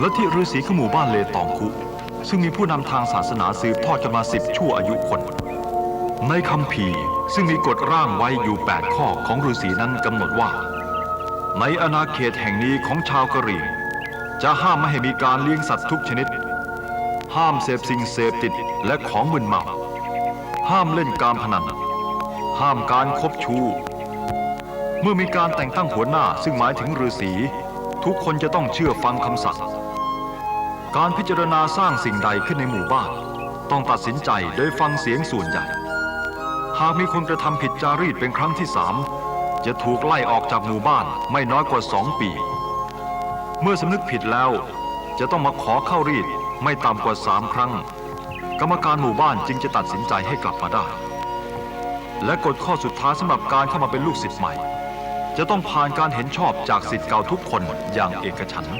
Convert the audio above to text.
และที่ฤาษีขหมู่บ้านเลตองคุ ซึ่งมีผู้นำทางศาสนาสืบทอดกันมาสิบชั่วอายุคน ในคำพีซึ่งมีกฎร่างไว้อยู่ 8 ข้อของฤาษีนั้นกำหนดว่า ในอาณาเขตแห่งนี้ของชาวกะเหรี่ยง จะห้ามไม่ให้มีการเลี้ยงสัตว์ทุกชนิด ห้ามเสพสิ่งเสพติดและของมึนเมา ห้ามเล่นการพนัน ห้ามการคบชู้เมื่อมีการแต่งตั้งหัวหน้าซึ่งหมายถึงฤาษีทุกคนจะต้องเชื่อฟังคำสั่ง การพิจารณาสร้างสิ่งใดขึ้นในหมู่บ้าน ต้องตัดสินใจโดยฟังเสียงส่วนใหญ่ หากมีคนกระทำผิดจารีตเป็นครั้งที่สามจะถูกไล่ออกจากหมู่บ้านไม่น้อยกว่าสองปี เมื่อสำนึกผิดแล้วจะต้องมาขอเข้ารีดไม่ต่ำกว่าสามครั้ง กรรมการหมู่บ้านจึงจะตัดสินใจให้กลับมาได้ และกฎข้อสุดท้ายสำหรับการเข้ามาเป็นลูกศิษย์ใหม่ จะต้องผ่านการเห็นชอบจากศิษย์เก่าทุกคนอย่างเอกฉันท์